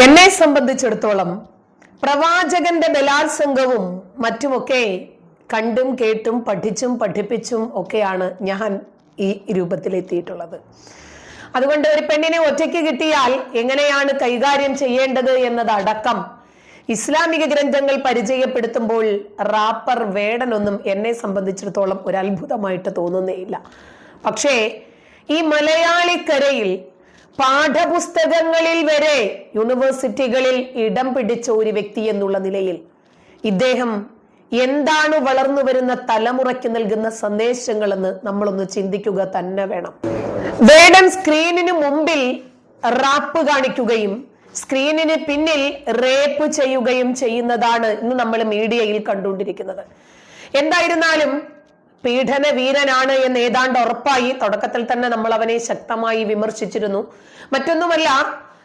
എന്നെ സംബന്ധിച്ചിടത്തോളം പ്രവാചകന്റെ ബലാത്സംഗവും മറ്റുമൊക്കെ കണ്ടും കേട്ടും പഠിച്ചും പഠിപ്പിച്ചും ഒക്കെയാണ് ഞാൻ ഈ രൂപത്തിലെത്തിയിട്ടുള്ളത്. അതുകൊണ്ട് ഒരു പെണ്ണിനെ ഒറ്റയ്ക്ക് കിട്ടിയാൽ എങ്ങനെയാണ് കൈകാര്യം ചെയ്യേണ്ടത് എന്നതടക്കം ഇസ്ലാമിക ഗ്രന്ഥങ്ങൾ പരിചയപ്പെടുത്തുമ്പോൾ റാപ്പർ വേടനൊന്നും എന്നെ സംബന്ധിച്ചിടത്തോളം ഒരു അത്ഭുതമായിട്ട് തോന്നുന്നേയില്ല. പക്ഷേ ഈ മലയാളിക്കരയിൽ പാഠപുസ്തകങ്ങളിൽ വരെ യൂണിവേഴ്സിറ്റികളിൽ ഇടം പിടിച്ച ഒരു വ്യക്തി എന്നുള്ള നിലയിൽ ഇദ്ദേഹം എന്താണ് വളർന്നു വരുന്ന തലമുറയ്ക്ക് നൽകുന്ന സന്ദേശങ്ങളെന്ന് നമ്മളൊന്ന് ചിന്തിക്കുക തന്നെ വേണം. വേണം സ്ക്രീനിന് മുമ്പിൽ റാപ്പ് കാണിക്കുകയും സ്ക്രീനിന് പിന്നിൽ റേപ്പ് ചെയ്യുകയും ചെയ്യുന്നതാണ് ഇന്ന് നമ്മൾ മീഡിയയിൽ കണ്ടുകൊണ്ടിരിക്കുന്നത്. എന്തായിരുന്നാലും പീഡന വീരനാണ് എന്ന് ഏതാണ്ട് ഉറപ്പായി. തുടക്കത്തിൽ തന്നെ നമ്മൾ അവനെ ശക്തമായി വിമർശിച്ചിരുന്നു. മറ്റൊന്നുമല്ല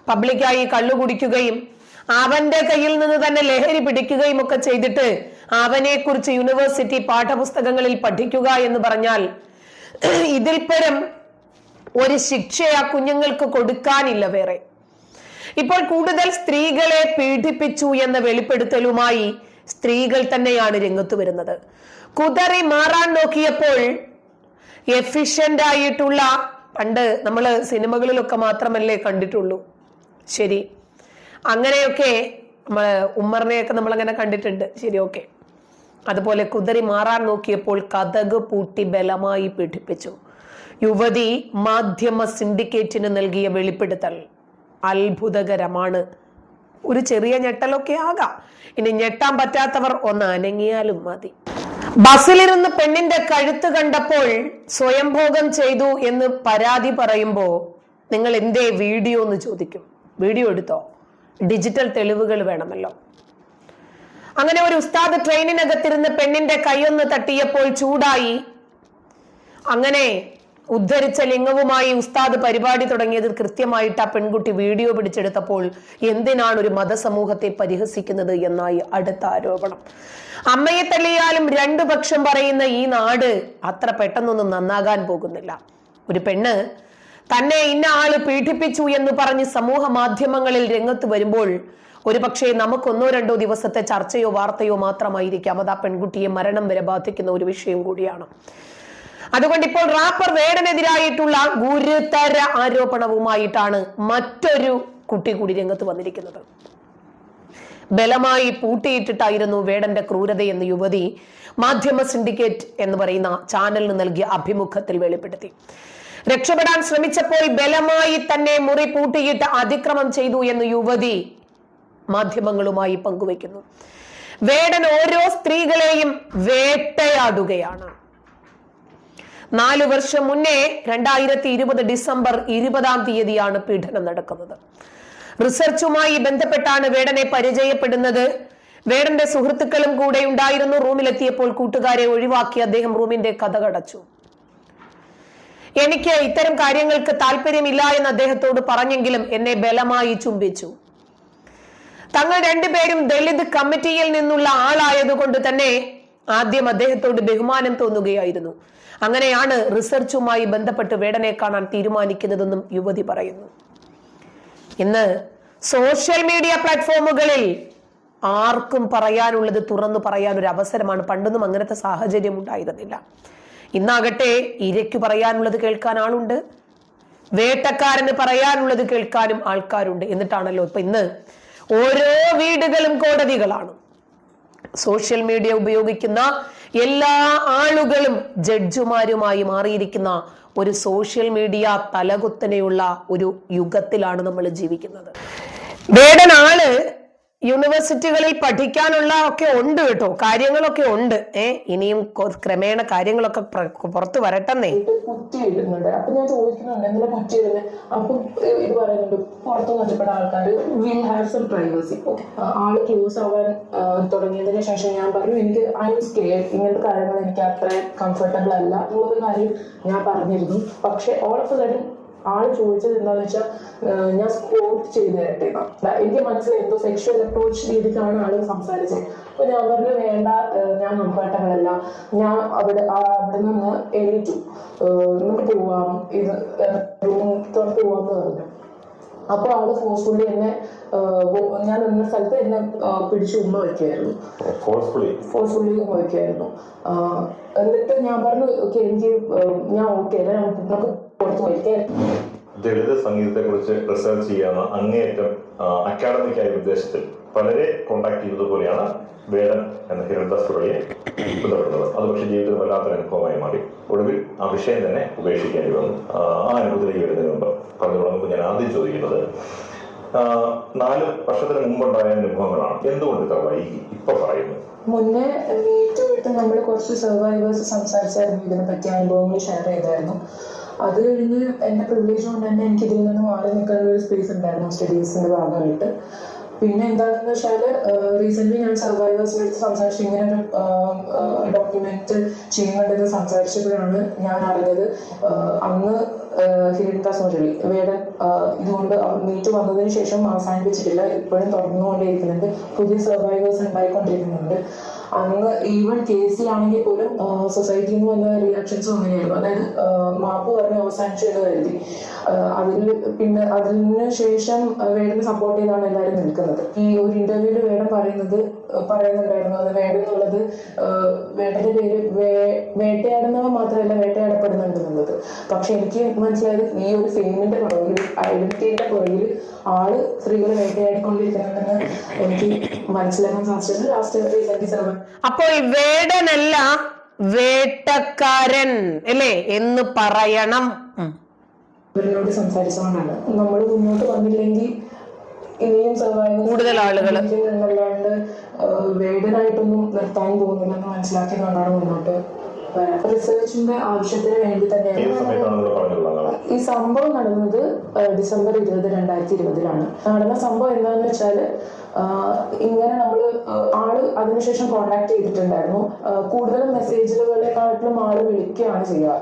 പബ്ലിക്കായി കള്ളു കുടിക്കുകയും അവന്റെ കയ്യിൽ നിന്ന് തന്നെ ലഹരി പിടിക്കുകയും ഒക്കെ ചെയ്തിട്ട് അവനെ കുറിച്ച് യൂണിവേഴ്സിറ്റി പാഠപുസ്തകങ്ങളിൽ പഠിക്കുക എന്ന് പറഞ്ഞാൽ ഇതിൽ പരം ഒരു ശിക്ഷ ആ കുഞ്ഞുങ്ങൾക്ക് കൊടുക്കാനില്ല വേറെ. ഇപ്പോൾ കൂടുതൽ സ്ത്രീകളെ പീഡിപ്പിച്ചു എന്ന വെളിപ്പെടുത്തലുമായി സ്ത്രീകൾ തന്നെയാണ് രംഗത്ത് വരുന്നത്. കുതറി മാറാൻ നോക്കിയപ്പോൾ എഫിഷ്യന്റ് ആയിട്ടുള്ള പണ്ട് നമ്മൾ സിനിമകളിലൊക്കെ മാത്രമല്ലേ കണ്ടിട്ടുള്ളൂ. ശരി. അങ്ങനെയൊക്കെ നമ്മൾ ഉമ്മറിനെയൊക്കെ നമ്മൾ അങ്ങനെ കണ്ടിട്ടുണ്ട്. ശരി ഓക്കെ. അതുപോലെ കുതറി മാറാൻ നോക്കിയപ്പോൾ കഥക് പൂട്ടി ബലമായി പീഡിപ്പിച്ചു. യുവതി മാധ്യമ സിൻഡിക്കേറ്റിന് നൽകിയ വെളിപ്പെടുത്തൽ അത്ഭുതകരമാണ്. ഒരു ചെറിയ ഞെട്ടലൊക്കെ ആകാം. ഇനി ഞെട്ടാൻ പറ്റാത്തവർ ഒന്ന് അനങ്ങിയാലും മതി. ബസ്സിലിരുന്ന് പെണ്ണിന്റെ കഴുത്ത് കണ്ടപ്പോൾ സ്വയംഭോഗം ചെയ്തു എന്ന് പരാതി പറയുമ്പോ നിങ്ങൾ എന്തേ വീഡിയോ എന്ന് ചോദിക്കും. വീഡിയോ എടുത്തോ? ഡിജിറ്റൽ തെളിവുകൾ വേണമല്ലോ. അങ്ങനെ ഒരു ഉസ്താദ് ട്രെയിനിനകത്തിരുന്ന് പെണ്ണിന്റെ കൈയൊന്ന് തട്ടിയപ്പോൾ ചൂടായി. അങ്ങനെ ഉദ്ധരിച്ച ലിംഗവുമായി ഉസ്താദ് പരിപാടി തുടങ്ങിയത് കൃത്യമായിട്ട് ആ പെൺകുട്ടി വീഡിയോ പിടിച്ചെടുത്തപ്പോൾ എന്തിനാണ് ഒരു മതസമൂഹത്തെ പരിഹസിക്കുന്നത് എന്നായി അടുത്ത ആരോപണം. അമ്മയെ തള്ളിയാലും രണ്ടു പക്ഷം പറയുന്ന ഈ നാട് അത്ര പെട്ടെന്നൊന്നും നന്നാകാൻ പോകുന്നില്ല. ഒരു പെണ്ണ് തന്നെ ഇന്ന ആൾ പീഡിപ്പിച്ചു എന്ന് പറഞ്ഞ് സമൂഹ മാധ്യമങ്ങളിൽ രംഗത്ത് വരുമ്പോൾ ഒരു പക്ഷേ നമുക്കൊന്നോ രണ്ടോ ദിവസത്തെ ചർച്ചയോ വാർത്തയോ മാത്രമായിരിക്കാം. അത് ആ പെൺകുട്ടിയെ മരണം വരെ ബാധിക്കുന്ന ഒരു വിഷയം കൂടിയാണ്. അതുകൊണ്ട് ഇപ്പോൾ റാപ്പർ വേടനെതിരായിട്ടുള്ള ഗുരുതര ആരോപണവുമായിട്ടാണ് മറ്റൊരു കുട്ടി കൂടി രംഗത്ത് വന്നിരിക്കുന്നത്. ബലമായി പൂട്ടിയിട്ടിട്ടായിരുന്നു വേടന്റെ ക്രൂരത ക്രൂരതയെന്ന് യുവതി മാധ്യമ സിൻഡിക്കേറ്റ് എന്ന് പറയുന്ന ചാനലിന് നൽകിയ അഭിമുഖത്തിൽ വെളിപ്പെടുത്തി. രക്ഷപ്പെടാൻ ശ്രമിച്ചപ്പോൾ ബലമായി തന്നെ മുറി പൂട്ടിയിട്ട് അതിക്രമം ചെയ്തു എന്ന് യുവതി മാധ്യമങ്ങളുമായി പങ്കുവെക്കുന്നു വേടൻ ഓരോ സ്ത്രീകളെയും വേട്ടയാടുകയാണ്. നാലു വർഷം മുന്നേ രണ്ടായിരത്തി ഇരുപത് ഡിസംബർ ഇരുപതാം തീയതിയാണ് പീഡനം നടക്കുന്നത്. റിസർച്ചുമായി ബന്ധപ്പെട്ടാണ് വേടനെ പരിചയപ്പെടുന്നത്. വേടന്റെ സുഹൃത്തുക്കളും കൂടെ ഉണ്ടായിരുന്നു റൂമിലെത്തിയപ്പോൾ കൂട്ടുകാരെ ഒഴിവാക്കി അദ്ദേഹം റൂമിന്റെ കഥ കടച്ചു. എനിക്ക് ഇത്തരം കാര്യങ്ങൾക്ക് താല്പര്യമില്ല എന്ന് അദ്ദേഹത്തോട് പറഞ്ഞെങ്കിലും എന്നെ ബലമായി ചുംബിച്ചു. തങ്ങൾ രണ്ടുപേരും ദളിത് കമ്മിറ്റിയിൽ നിന്നുള്ള ആളായതുകൊണ്ട് തന്നെ ആദ്യം അദ്ദേഹത്തോട് ബഹുമാനം തോന്നുകയായിരുന്നു. അങ്ങനെയാണ് റിസർച്ചുമായി ബന്ധപ്പെട്ട് വേടനെ കാണാൻ തീരുമാനിക്കുന്നതെന്നും യുവതി പറയുന്നു. ഇന്ന് സോഷ്യൽ മീഡിയ പ്ലാറ്റ്ഫോമുകളിൽ ആർക്കും പറയാനുള്ളത് തുറന്നു പറയാൻ ഒരു അവസരമാണ്. പണ്ടൊന്നും അങ്ങനത്തെ സാഹചര്യം ഉണ്ടായിരുന്നില്ല. ഇന്നാകട്ടെ ഇരയ്ക്ക് പറയാനുള്ളത് കേൾക്കാൻ ആളുണ്ട്. വേട്ടക്കാരന് പറയാനുള്ളത് കേൾക്കാനും ആൾക്കാരുണ്ട്. എന്നിട്ടാണല്ലോ ഇപ്പൊ ഇന്ന് ഓരോ വീടുകളും കോടതികളാണ്. സോഷ്യൽ മീഡിയ ഉപയോഗിക്കുന്ന എല്ലാ ആളുകളും ജഡ്ജുമാരുമായി മാറിയിരിക്കുന്ന ഒരു സോഷ്യൽ മീഡിയ തലകുത്തനെയുള്ള ഒരു യുഗത്തിലാണ് നമ്മൾ ജീവിക്കുന്നത്. വേടൻ ആൾ യൂണിവേഴ്സിറ്റികളിൽ പഠിക്കാനുള്ള ഒക്കെ ഉണ്ട് കേട്ടോ. കാര്യങ്ങളൊക്കെ ഉണ്ട്. ഏ ഇനിയും ക്രമേണ കാര്യങ്ങളൊക്കെ പുറത്തു വരട്ടെന്നേ. കുറ്റിയിടുന്നുണ്ട് അപ്പൊ ഞാൻ ചോദിക്കുന്നുണ്ട് എന്തിനാ ഇടുന്നത് അപ്പൊ ഇത് പറയുന്നുണ്ട് പുറത്തു വന്നപ്പെട്ട ആൾക്കാർ വിൽ ഹാവ് സം പ്രൈവസി ആൾ ക്ലോസ് ആവാൻ തുടങ്ങിയതിന് ശേഷം ഞാൻ പറഞ്ഞു എനിക്ക് ഐ എം സ്കെയർ ഇങ്ങനത്തെ കാര്യങ്ങൾ എനിക്ക് അത്ര കംഫർട്ടബിൾ അല്ല. എന്നുള്ളൊരു കാര്യം ഞാൻ പറഞ്ഞിരുന്നു. പക്ഷെ ഓൾ ഓഫ് സഡൻ ആൾ ചോദിച്ചത് എന്താന്ന് വെച്ചാൽ ഞാൻ സ്പോർട്ട് ചെയ്ത് തരട്ടെ. എനിക്ക് മനസ്സിലായി എന്തോ സെക്ഷൽ അപ്രോച്ച് രീതിക്കാണ് ആൾ സംസാരിച്ചത് അപ്പൊ ഞാൻ പറഞ്ഞു വേണ്ട ഞാൻ നോക്കാട്ടങ്ങളല്ല ഞാൻ അവിടെ അവിടെ നിന്ന് എണീറ്റു. നമുക്ക് പോവാം. ഇത് റൂം തുറത്ത് പോവാന്ന് പറഞ്ഞു. അപ്പോൾ ആൾ ഫോഴ്സ്ഫുള്ളി എന്നെ ഞാൻ നിന്ന സ്ഥലത്ത് എന്നെ പിടിച്ചു ഉമ്മ വയ്ക്കുമായിരുന്നു ഫോഴ്സ്ഫുള്ളി ഉമ്മ വയ്ക്കുമായിരുന്നു എന്നിട്ട് ഞാൻ പറഞ്ഞു ഓക്കെ എനിക്ക് ഞാൻ ഓക്കെ നമുക്ക് പുറത്ത് സംഗീതത്തെക്കുറിച്ച് ദളിത് സംഗീതത്തെ കുറിച്ച് റിസർച്ച് ചെയ്യാവുന്ന അങ്ങേയറ്റം അക്കാഡമിക് ആയ ഉദ്ദേശത്തിൽ പലരെ കോണ്ടാക്ട് ചെയ്തതുപോലെയാണ് വേടൻ എന്ന ഹിരൺദാസ് തുടങ്ങിയെ ബന്ധപ്പെടുന്നത്. അത് പക്ഷേ ജീവിതത്തിൽ വല്ലാത്തൊരു അനുഭവമായി മാറി. ഒടുവിൽ ആ വിഷയം തന്നെ ഉപേക്ഷിക്കേണ്ടി വന്നു. ആ അനുഭവത്തിലേക്ക് വരുന്നതിന് മുമ്പ് പറഞ്ഞു തുടങ്ങുമ്പോൾ ഞാൻ ആദ്യം ചോദിക്കുന്നത് നാല് വർഷത്തിന് മുമ്പുണ്ടായ അനുഭവങ്ങളാണ്. എന്തുകൊണ്ട് ഇത്ര വൈകി? ഇപ്പൊ പറയുന്നു. മുന്നേ മീറ്റ് വിട്ട് നമ്മൾ കുറച്ച് സർവൈവേഴ്സ് സംസാരിച്ചായിരുന്നു. ഇതിനെ പറ്റിയ അനുഭവങ്ങൾ ഷെയർ ചെയ്തായിരുന്നു. അത് കഴിഞ്ഞ് എന്റെ പ്രിവിലേജ് കൊണ്ട് തന്നെ എനിക്ക് ഇതിൽ നിന്ന് മാറി നിൽക്കാനുള്ള ഒരു സ്പേസ് ഉണ്ടായിരുന്നു സ്റ്റഡീസിന്റെ ഭാഗമായിട്ട്. പിന്നെ എന്താണെന്ന് വെച്ചാൽ റീസെന്റ് ഞാൻ സർവൈവേഴ്സ് അടുത്ത് സംസാരിച്ചു ഇങ്ങനെ ഒരു ഡോക്യുമെന്റ് ചെയ്യുന്നുണ്ടെന്ന് സംസാരിച്ചപ്പോഴാണ് ഞാൻ അറിഞ്ഞത് അന്ന് ഹിരൺദാസ് മുരളി വേടൻ ഇതുകൊണ്ട് മീറ്റ് വന്നതിന് ശേഷം അവസാനിപ്പിച്ചിട്ടില്ല. ഇപ്പോഴും തുടർന്നുകൊണ്ടേയിരിക്കുന്നുണ്ട്. പുതിയ സർവൈവേഴ്സ് ഉണ്ടായിക്കൊണ്ടിരിക്കുന്നുണ്ട്. അന്ന് ഈവൻ കേസിലാണെങ്കിൽ പോലും സൊസൈറ്റിയിൽ നിന്ന് വന്ന റിയാക്ഷൻസും അങ്ങനെയായിരുന്നു അതായത് മാപ്പ് പറഞ്ഞ് അവസാനിച്ചു എന്ന് കരുതി. അതിൽ പിന്നെ അതിന് ശേഷം വേടനെ സപ്പോർട്ട് ചെയ്താണ് എല്ലാവരും നിൽക്കുന്നത്. ഈ ഒരു ഇന്റർവ്യൂവിൽ വേണം പറയുന്നത് പറയുന്നുണ്ടായിരുന്നു അത് വേടെന്നുള്ളത് ആ, വേടന്റെ പേര് വേ- വേട്ടയാടുന്നവ മാത്രമല്ല വേട്ടയാടപ്പെടുന്നുണ്ട് എന്നുള്ളത് പക്ഷെ എനിക്ക് മനസ്സിലായത് ഈ ഒരു ഫെയിമിന്റെ പുറകിൽ ഐഡന്റിറ്റിയുടെ പുറകിൽ ആൾ സ്ത്രീകളെ വേട്ടയാടിക്കൊണ്ടിരിക്കുന്നുണ്ടെന്ന് എനിക്ക് മനസ്സിലാക്കാൻ സാധിച്ചത് ലാസ്റ്റ് റീസെന്റ് അപ്പോൾ വേടനല്ല വേട്ടക്കാരൻ അല്ലേ എന്ന് പറയണം. ഇവരോട് സംസാരിച്ചോണ്ടാണ്. നമ്മൾ മുന്നോട്ട് വന്നില്ലെങ്കിൽ ഇനിയും സർവൈവ് കൂടുതൽ ആളുകൾ എന്നല്ലാണ്ട് വേദനായിട്ടൊന്നും നിർത്താൻ പോകുന്നില്ലെന്ന് മനസ്സിലാക്കിയതുകൊണ്ടാണ് മുന്നോട്ട് റിസർച്ചിന്റെ ആവശ്യത്തിന് വേണ്ടി തന്നെയാണ് ഈ സംഭവം നടന്നത് ഡിസംബർ ഇരുപത് രണ്ടായിരത്തി ഇരുപതിലാണ്. നടന്ന സംഭവം എന്താണെന്ന് വെച്ചാൽ ഇങ്ങനെ നമ്മൾ ആൾ അതിനുശേഷം കോണ്ടാക്ട് ചെയ്തിട്ടുണ്ടായിരുന്നു. കൂടുതലും മെസ്സേജുകളെക്കാട്ടിലും ആൾ വിളിക്കുകയാണ് ചെയ്യുക.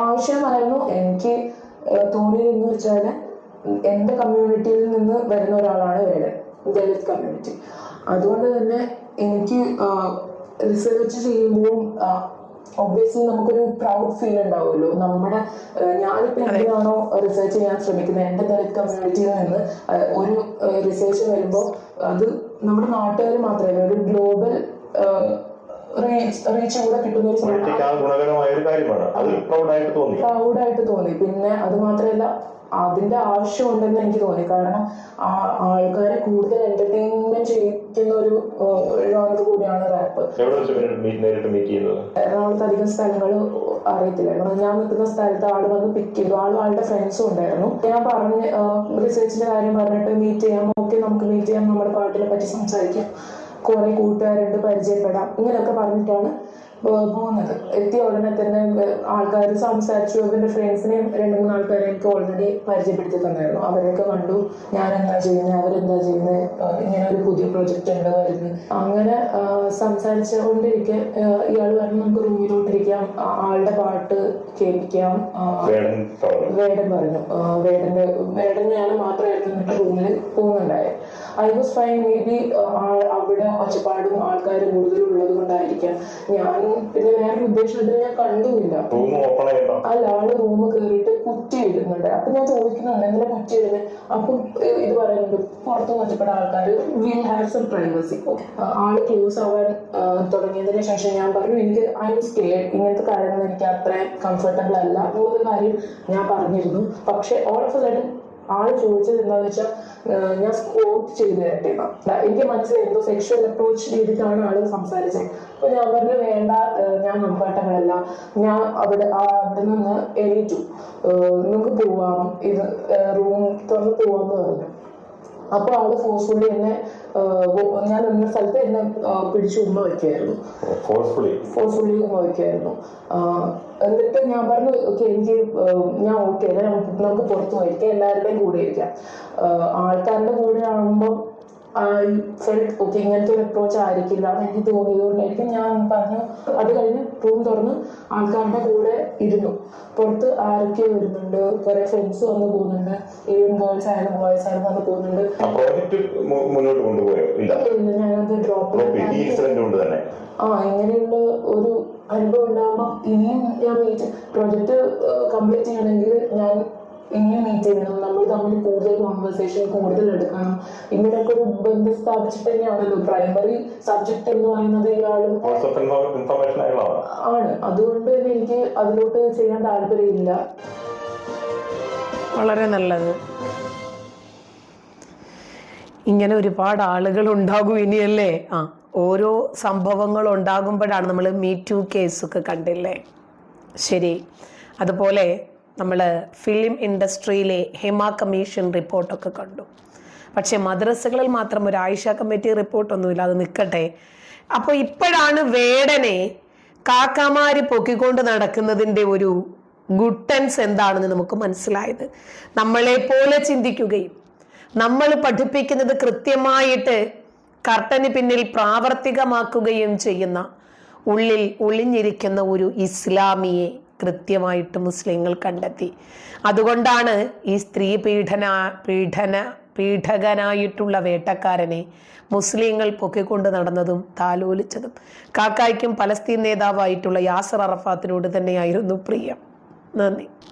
ആവശ്യമായിരുന്നു. എനിക്ക് തോന്നിയതെന്ന് വെച്ചാൽ എന്റെ കമ്മ്യൂണിറ്റിയിൽ നിന്ന് വരുന്ന ഒരാളാണ് വേടൻ ദളിത് കമ്മ്യൂണിറ്റി അതുകൊണ്ട് തന്നെ എനിക്ക് റിസർച്ച് ചെയ്യുമ്പോൾ ഒബ്വിയസ്ലി നമുക്കൊരു പ്രൗഡ് ഫീൽ ഉണ്ടാവുമല്ലോ. നമ്മുടെ ഞാനിപ്പോ എന്തിനാണോ റിസർച്ച് ചെയ്യാൻ ശ്രമിക്കുന്നത്? എന്റെ ദളിത് കമ്മ്യൂണിറ്റിയിൽ നിന്ന് ഒരു റിസർച്ച് വരുമ്പോൾ അത് നമ്മുടെ നാട്ടുകാർ മാത്രമല്ല ഒരു ഗ്ലോബൽ റീച്ച് റീച്ച് കൂടെ കിട്ടുന്ന ഒരു സംഭവം പൊളിറ്റിക്ക് ഗുണകരമായ ഒരു കാര്യമാണ്. അത് പ്രൗഡായിട്ട് തോന്നി. പ്രൗഡായിട്ട് തോന്നി. പിന്നെ അത് മാത്രമല്ല അതിന്റെ ആവശ്യം ഉണ്ടെന്ന് എനിക്ക് തോന്നി. കാരണം ആ- ആൾക്കാരെ കൂടുതൽ എന്റർടൈൻമെന്റ് ചെയ്യിക്കുന്ന ഒരു ജോണർ കൂടിയാണ് റാപ്പ് എറണാകുളത്ത് അധികം സ്ഥലങ്ങൾ അറിയത്തില്ലായിരുന്നു ഞാൻ നിൽക്കുന്ന സ്ഥലത്ത് ആൾ വന്ന് പിക്ക് ചെയ്തു. ആളും ആളുടെ ഫ്രണ്ട്സും ഉണ്ടായിരുന്നു. ഞാൻ പറഞ്ഞ് റിസർച്ചിന്റെ കാര്യം പറഞ്ഞിട്ട് മീറ്റ് ചെയ്യാം. ഓക്കെ നമുക്ക് മീറ്റ് ചെയ്യാം. നമ്മുടെ പാട്ടിനെ പറ്റി സംസാരിക്കാം. കുറെ കൂട്ടുകാരുണ്ട് പരിചയപ്പെടാം. ഇങ്ങനെയൊക്കെ പറഞ്ഞിട്ടാണ് പോകുന്നത്. എത്തിയ ഉടനെ തന്നെ ആൾക്കാർ സംസാരിച്ചു. അവരുടെ ഫ്രണ്ട്സിനെയും രണ്ട് മൂന്ന് ആൾക്കാരെ എനിക്ക് ഓൾറെഡി പരിചയപ്പെടുത്തി തന്നായിരുന്നു. അവരെയൊക്കെ കണ്ടു. ഞാൻ എന്താ ചെയ്യുന്നത് അവരെന്താ ചെയ്യുന്നത് ഇങ്ങനെ ഒരു പുതിയ പ്രൊജക്റ്റ് ഉണ്ട് വരുന്നത് അങ്ങനെ സംസാരിച്ചുകൊണ്ടിരിക്കെ ഇയാൾ പറഞ്ഞു നമുക്ക് ആ- ആളുടെ പാട്ട് കേൾപ്പിക്കാം വേടൻ പറഞ്ഞു. വേടന്റെ വേടൻ ഞാൻ മാത്രമായിരുന്നു എന്നിട്ട് റൂമിൽ പോകുന്നുണ്ടായത് I was fine maybe അവിടെ ഒച്ചപ്പാടും ആൾക്കാരും കൂടുതലും ഉള്ളത് കൊണ്ടായിരിക്കാം. ഞാൻ പിന്നെ ഞാൻ ഉദ്ദേശത്തിൽ ഞാൻ കണ്ടുമില്ല. അല്ല ആൾ റൂം കയറിയിട്ട് കുറ്റി ഇടുന്നുണ്ട്. അപ്പൊ ഞാൻ ചോദിക്കുന്നുണ്ട് എന്തിനാ കുറ്റി ഇടുന്നത് അപ്പൊ ഇത് പറയുന്നത് പുറത്ത് ഒറ്റപ്പെട്ട ആൾക്കാർ വിൽ ഹാവ് സം പ്രൈവസി ആൾ ക്ലോസ് ആവാൻ തുടങ്ങിയതിന് ശേഷം ഞാൻ പറഞ്ഞു എനിക്ക് ഐ എം സ്കേഡ് ഇങ്ങനത്തെ കാര്യങ്ങൾ എനിക്ക് അത്ര കംഫർട്ടബിൾ അല്ല. എന്നുള്ളൊരു കാര്യം ഞാൻ പറഞ്ഞിരുന്നു. പക്ഷെ ഓൾ ഓഫ് എ സഡൻ ആൾ ചോദിച്ചത് എന്താന്ന് വെച്ചാൽ ഞാൻ സ്കോട്ട് ചെയ്ത് തരട്ടെ. എന്നാ. എനിക്ക് മനസ്സിലായി എന്തോ സെക്ഷൽ അപ്രോച്ച് രീതിക്കാണ് ആൾ സംസാരിച്ചത് അപ്പൊ ഞാൻ പറഞ്ഞു വേണ്ട ഞാൻ കംഫർട്ടബിൾ ഞാൻ അവിടെ അവിടെ നിന്ന് എണീറ്റു. നമുക്ക് പോവാം. ഇത് റൂം തുറന്ന് പോവാന്ന് പറഞ്ഞു. അപ്പൊ ആൾ ഫോഴ്സ്ഫുള്ളി എന്നെ ഞാൻ നിന്ന സ്ഥലത്ത് എന്നെ പിടിച്ചു ഉമ്മ വെക്കായിരുന്നു. ഫോഴ്സ്ഫുള്ളി ഉമ്മ വെക്കായിരുന്നു. എന്നിട്ട് ഞാൻ പറഞ്ഞു ഓക്കെ എനിക്ക് ഞാൻ ഓക്കെ നമുക്ക് പുറത്തു പോയിരിക്കാം എല്ലാവരുടെയും കൂടെ ഇരിക്കാം. ആൾക്കാരുടെ കൂടെ ആകുമ്പോൾ ഫെൽറ്റ് ഓക്കെ ഇങ്ങനത്തെ ഒരു അപ്രോച്ച് ആയിരിക്കില്ല. എന്ന് എനിക്ക് തോന്നിയതുകൊണ്ടായിരിക്കും ഞാൻ പറഞ്ഞു അത് കഴിഞ്ഞ് റൂം തുറന്ന് ആൾക്കാരുടെ കൂടെ ഇരുന്നു. പുറത്ത് ആരൊക്കെ വരുന്നുണ്ട്. കുറെ ഫ്രണ്ട്സ് വന്ന് പോകുന്നുണ്ട്. ഈവൻ ഗേൾസ് ആയാലും ബോയ്സ് ആയാലും വന്ന് പോകുന്നുണ്ട്. ആ പ്രോജക്റ്റ് മുന്നോട്ട് കൊണ്ടുപോയോ? ഇല്ല. ഇല്ല ഞാനത് ഡ്രോപ്പ് ആ ഇങ്ങനെയുള്ള ഒരു അനുഭവം ഉണ്ടാകുമ്പോൾ ഇനിയും ഞാൻ പ്രൊജക്ട് കംപ്ലീറ്റ് ചെയ്യണമെങ്കിൽ ഞാൻ ഇനിയും മീറ്റ് ചെയ്യണം. നമ്മൾ തമ്മിൽ കൂടുതൽ കോൺവെർസേഷൻ കൂടുതൽ എടുക്കണം. ഇങ്ങനെയൊക്കെ ഒരു ബന്ധം സ്ഥാപിച്ചിട്ട് തന്നെയാണല്ലോ. പ്രൈമറി സബ്ജക്ട് എന്ന് പറയുന്നത് ഇയാളും ആണ്. അതുകൊണ്ട് തന്നെ എനിക്ക് അതിലോട്ട് ചെയ്യാൻ താല്പര്യമില്ല. വളരെ നല്ലത്. ഇങ്ങനെ ഒരുപാട് ആളുകൾ ഉണ്ടാകും ഇനിയല്ലേ? ആ ഓരോ സംഭവങ്ങൾ ഉണ്ടാകുമ്പോഴാണ് നമ്മൾ മീ ടു കേസൊക്കെ കണ്ടില്ലേ? ശരി. അതുപോലെ നമ്മൾ ഫിലിം ഇൻഡസ്ട്രിയിലെ ഹെമ കമ്മീഷൻ റിപ്പോർട്ടൊക്കെ കണ്ടു. പക്ഷേ മദ്രസകളിൽ മാത്രം ഒരു ആയിഷ കമ്മിറ്റി റിപ്പോർട്ടൊന്നുമില്ല അത് നിൽക്കട്ടെ അപ്പോൾ ഇപ്പോഴാണ് വേടനെ കാക്കാമാര് പൊക്കിക്കൊണ്ട് നടക്കുന്നതിന്റെ ഒരു ഗുട്ടൻസ് എന്താണെന്ന് നമുക്ക് മനസ്സിലായത്. നമ്മളെ പോലെ ചിന്തിക്കുകയും നമ്മൾ പഠിപ്പിക്കുന്നത് കൃത്യമായിട്ട് കർട്ടന് പിന്നിൽ പ്രാവർത്തികമാക്കുകയും ചെയ്യുന്ന ഉള്ളിൽ ഒളിഞ്ഞിരിക്കുന്ന ഒരു ഇസ്ലാമിയെ കൃത്യമായിട്ട് മുസ്ലിങ്ങൾ കണ്ടെത്തി. അതുകൊണ്ടാണ് ഈ സ്ത്രീ പീഡന പീഡന പീഡകനായിട്ടുള്ള വേട്ടക്കാരനെ മുസ്ലിങ്ങൾ പൊക്കിക്കൊണ്ട് നടന്നതും താലോലിച്ചതും. കാക്കായ്ക്കും പലസ്തീൻ നേതാവായിട്ടുള്ള യാസർ അറഫാത്തിനോട് തന്നെയായിരുന്നു പ്രിയം. നന്ദി.